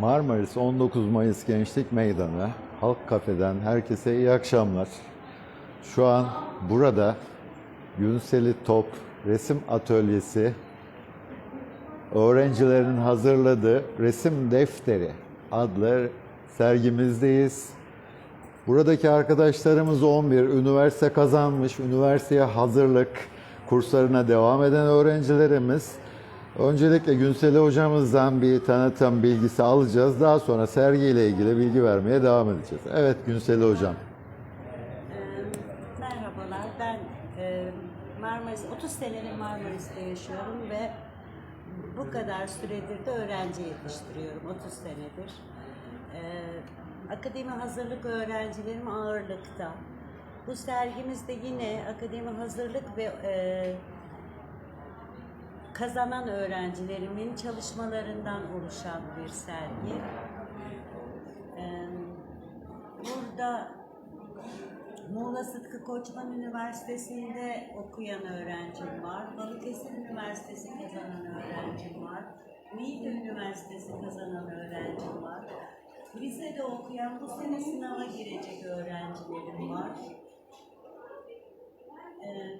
Marmaris 19 Mayıs Gençlik Meydanı Halk Kafe'den herkese iyi akşamlar. Şu an burada Günseli Top Resim Atölyesi öğrencilerin hazırladığı resim defteri adlı sergimizdeyiz. Buradaki arkadaşlarımız 11 üniversite kazanmış, üniversiteye hazırlık kurslarına devam eden öğrencilerimiz. Öncelikle Günseli hocamızdan bir tanıtım bilgisi alacağız. Daha sonra sergiyle ilgili bilgi vermeye devam edeceğiz. Evet Günseli hocam. Ee, Merhabalar, ben e, Marmaris, 30 senedir Marmaris'te yaşıyorum ve bu kadar süredir de öğrenci yetiştiriyorum, 30 senedir. Ee, akademi hazırlık öğrencilerim ağırlıkta. Bu sergimizde yine akademi hazırlık ve e, kazanan öğrencilerimin çalışmalarından oluşan bir sergi. Ee, burada Muğla Sıtkı Koçman Üniversitesi'nde okuyan öğrencim var. Balıkesir Üniversitesi kazanan öğrencim var. Niğde Üniversitesi kazanan öğrencim var. Rize'de okuyan bu sene sınava girecek öğrencilerim var. Ee,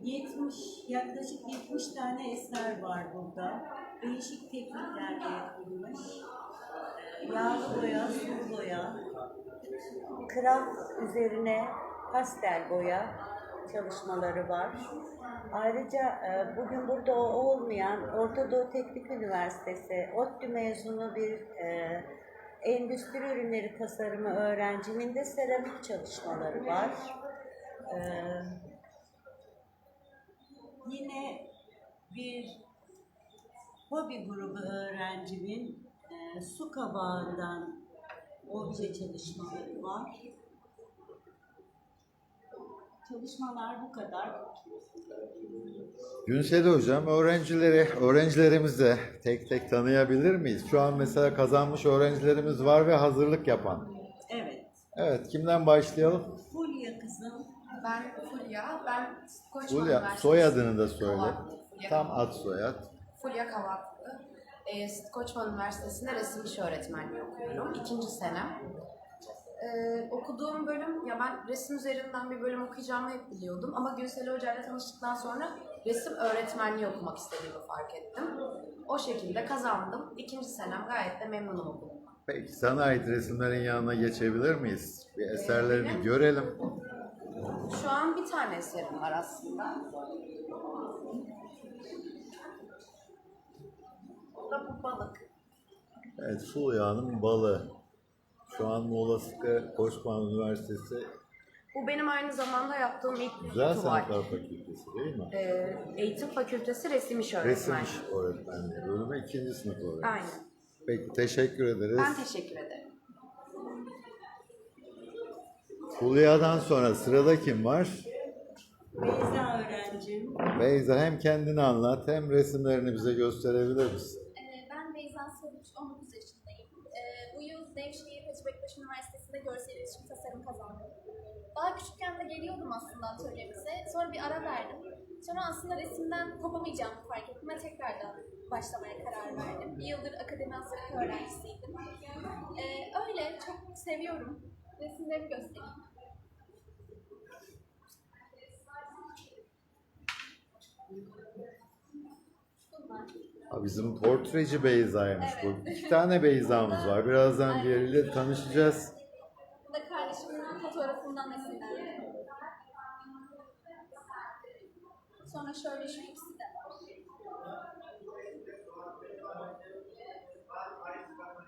70, yaklaşık 70 tane eser var burada. Değişik tekniklerle yapılmış. Yağlı boya, sulu boya, kraft üzerine pastel boya çalışmaları var. Ayrıca e, bugün burada olmayan Orta Doğu Teknik Üniversitesi ODTÜ mezunu bir e, endüstri ürünleri tasarımı öğrencimin de seramik çalışmaları var. E, yine bir hobi grubu öğrencimin e, su kabağından obje çalışmaları var. Çalışmalar bu kadar. Günseli hocam öğrencileri, öğrencilerimizi de tek tek tanıyabilir miyiz? Şu an mesela kazanmış öğrencilerimiz var ve hazırlık yapan. Evet. Evet kimden başlayalım? Fulya kızım. Ben Fulya, ben Koçman Fulya, Üniversitesi- soyadını da söyle. Kavaklı, Fulya Tam Kavaklı. ad soyad. Fulya Kavaklı. Ee, Koçman Üniversitesi'nde resim işi öğretmenliği okuyorum. İkinci senem. Ee, okuduğum bölüm, ya ben resim üzerinden bir bölüm okuyacağımı hep biliyordum. Ama Günsel Hoca ile tanıştıktan sonra resim öğretmenliği okumak istediğimi fark ettim. O şekilde kazandım. İkinci senem gayet de memnunum okulumdan. Peki sana ait resimlerin yanına geçebilir miyiz? Bir eserlerini benim- görelim. Şu an bir tane eserim var aslında. O da bu balık. Evet, Fulya'nın balı. Şu an Muğla Sıtkı Koçman Üniversitesi Bu benim aynı zamanda yaptığım ilk Güzel tuval. Sanatlar Fakültesi değil mi? Ee, Eğitim Fakültesi Resim Resim Öğretmenliği. İş Öğretmenliği bölümü ikinci sınıf öğrencisi. Aynen. Peki teşekkür ederiz. Ben teşekkür ederim. Fulya'dan sonra sırada kim var? Beyza öğrencim. Beyza hem kendini anlat hem resimlerini bize gösterebilir misin? Ee, Ben Beyza Savuç, 19 yaşındayım. Ee, Bu yıl Nevşehir Hacı Bektaş Üniversitesi'nde görsel iletişim tasarım kazandım. Daha küçükken de geliyordum aslında atölyemize. Sonra bir ara verdim. Sonra aslında resimden kopamayacağımı fark ettim ve tekrardan başlamaya karar verdim. Bir yıldır akademi hazırlık öğrencisiydim. Ee, öyle çok seviyorum. Resimlerimi göstereyim. Bunlar. Ha, bizim portreci Beyza'ymış bu. İki tane Beyza'mız var. Birazdan diğeriyle tanışacağız. Bu da kardeşimin fotoğrafından esinlendim. Sonra şöyle şu ikisi de var.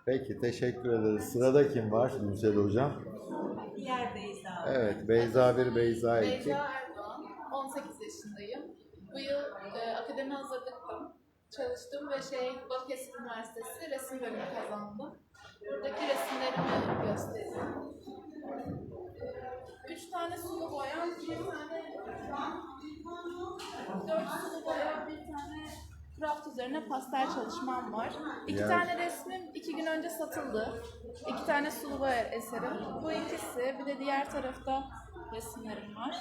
Peki teşekkür ederiz. Sırada kim var Günsel Hocam? Diğer Beyza. Evet Beyza 1, Beyza 2. Beyza Erdoğan, 18 yaşındayım. Bu yıl e, akademi hazırlıktım. Çalıştım ve şey Balıkesir Üniversitesi resim bölümü kazandım. Buradaki resimlerimi göstereyim. Üç tane sulu boya, bir tane dört sulu boya, bir tane craft üzerine pastel çalışmam var. İki Yani- tane resmim iki gün önce satıldı. İki tane sulu boya eserim. Bu ikisi, bir de diğer tarafta resimlerim var.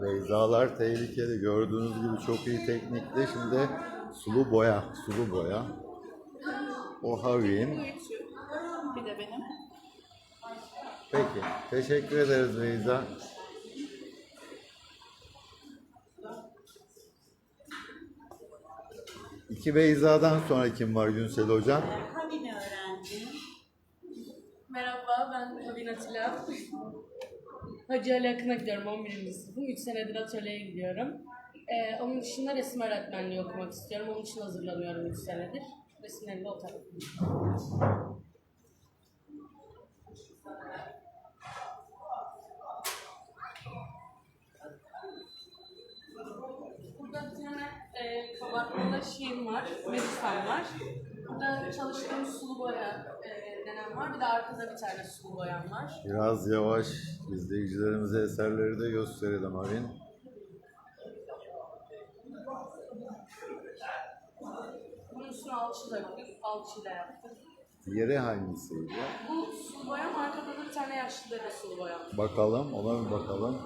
Beyzalar tehlikeli. Gördüğünüz gibi çok iyi teknikli. Şimdi sulu boya, sulu boya. O üçü. Bir de benim. Peki. Teşekkür ederiz Beyza. İki Beyza'dan sonra kim var Günsel Hocam? Havin öğrencim. Merhaba, ben Havin Atilla. Hacı Ali Akın'a gidiyorum 11. sınıfım. 3 senedir atölyeye gidiyorum. Ee, onun dışında resim öğretmenliği okumak istiyorum. Onun için hazırlanıyorum 3 senedir. Resimlerim de o tarafta. Burada bir tane e, kabartmalı şeyim var, Medifan var. Burada çalıştığım sulu boya e, denen var. Bir de arkada bir tane sulu boyam var. Biraz yavaş izleyicilerimize eserleri de gösterelim Havin. Bunun üstüne alçı da yaptık, alçıyla yaptık. Diğeri hangisiydi? Bu sulu boyam, arkada da bir tane yaşlı dede sulu boyam. Bakalım, ona bir bakalım.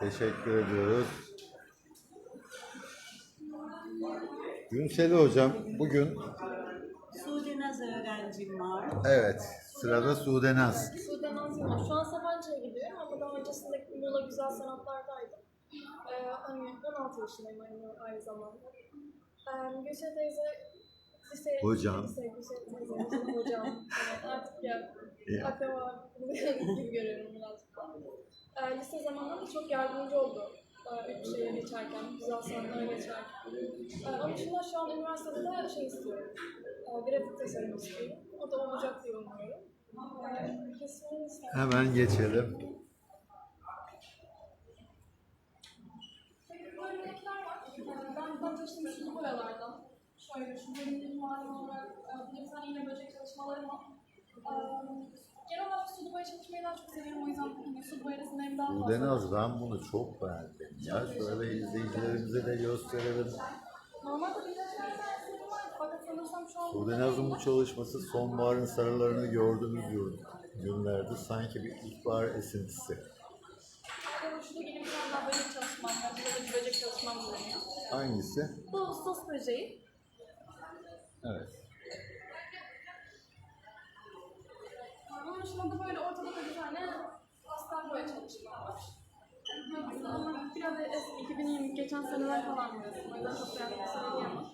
Teşekkür ediyoruz. Günseli Hocam bugün Suudi Naz öğrencim var. evet sırada Sude Naz. Sudan Azim'le. Şu an Sapanca'ya gidiyorum ama daha öncesinde Muğla Güzel Sanatlar'daydım. Ee, hani 16 yaşındayım aynı, aynı zamanda. Ee, Gülşah teyze lise... Hocam. Lise, Gülşah teyze, hocam. Evet, artık ya Ya. akraba gibi görüyorum birazcık Ee, zamanında da çok yardımcı oldu. Ee, üç şeye geçerken, güzel sanatlara geçerken. Ee, onun dışında şu an üniversitede de şey istiyorum. Ee, grafik tasarım istiyorum. O da olacak diye umuyorum. Ee, kesin isterim. Hemen geçelim. Ee, Ben, çalıştığım sulu boyalardan. Şöyle şu benim halim olarak e, bir tane yine böcek çalışmalarım var. Ee, Genel olarak sulu boya çalışmayı daha çok seviyorum. O yüzden hani sulu boya resimlerim daha fazla. Naz ben bunu çok beğendim. Ya şöyle izleyicilerimize de gösterelim. Normalde bir renkler derslerim var. Fakat sanırsam şu an... Sude Naz'ın bu çalışması sonbaharın sarılarını gördüğümüz gün- günlerde sanki bir ilkbahar esintisi. Benim şurada yeni bir tane daha böcek çalışmam var. Burada bir böcek çalışmam bulunuyor. Hangisi? Bu Ağustos böceği. Evet. Onun dışında da böyle ortada da bir tane pastel boya çalışma var. Ama biraz eski 2020 geçen seneler falan resim. O yüzden çok beğendiğimi söyleyemem.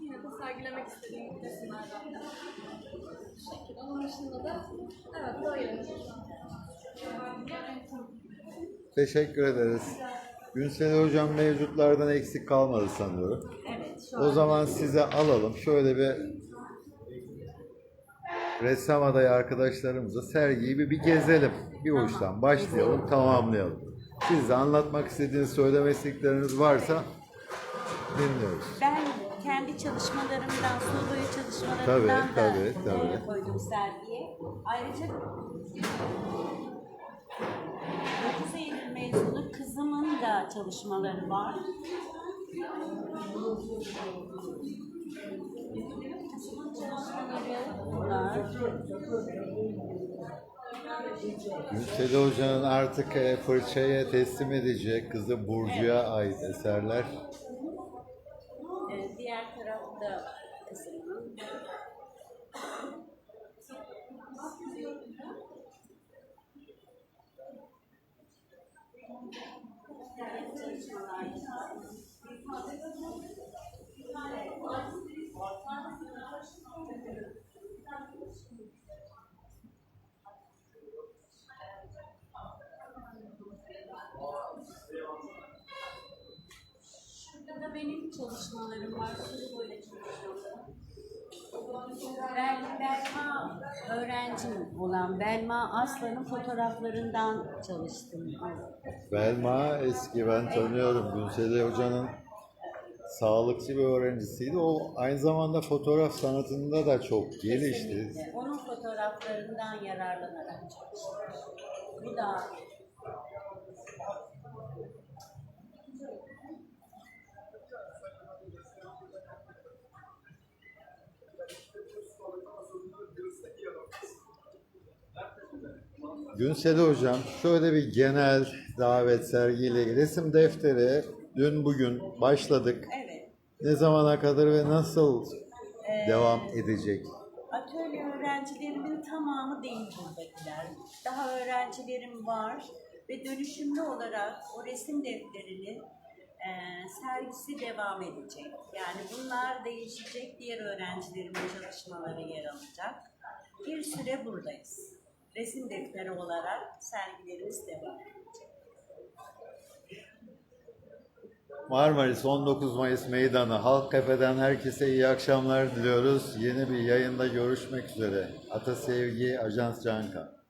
Yine de sergilemek istediğim resimlerden. Bu şekilde. Onun dışında da evet böyle. Teşekkür ederiz. Günsel Hocam mevcutlardan eksik kalmadı sanıyorum. Evet şu O an zaman size alalım. Şöyle bir ressam adayı arkadaşlarımıza sergiyi bir, bir gezelim. Bir uçtan başlayalım, tamamlayalım. Siz de anlatmak istediğiniz, söylemek istedikleriniz varsa dinliyoruz. Ben kendi çalışmalarımdan, sulu boya çalışmalarımdan Tabii, da tabii, tabii. e, koydum sergiye. Ayrıca 9 Eylül mezunu kızımın da çalışmaları var. Çalışmaları var. Günsel Hoca'nın artık e, fırçaya teslim edecek kızı Burcu'ya ait eserler. E, diğer tarafta kızımın. Benim çalışmalarım var. Sulu boya çalışmalarım. Bel, Belma öğrencim olan Belma Aslan'ın fotoğraflarından çalıştım. Belma eski ben tanıyorum. Günsel Hoca'nın sağlıkçı bir öğrencisiydi. O aynı zamanda fotoğraf sanatında da çok gelişti. Kesinlikle. Onun fotoğraflarından yararlanarak çalıştım. Bu da Günseli Hocam şöyle bir genel davet sergiyle resim defteri dün bugün başladık. Evet. Ne zamana kadar ve nasıl Ee, devam edecek? Atölye öğrencilerimin tamamı değil buradakiler. Daha öğrencilerim var ve dönüşümlü olarak o resim defterini e, sergisi devam edecek. Yani bunlar değişecek, diğer öğrencilerimin çalışmaları yer alacak. Bir süre buradayız. Resim defteri olarak sergilerimiz devam. Marmaris 19 Mayıs Meydanı Halk Kafe'den herkese iyi akşamlar diliyoruz. Yeni bir yayında görüşmek üzere. Ata Sevgi, Ajans Canka.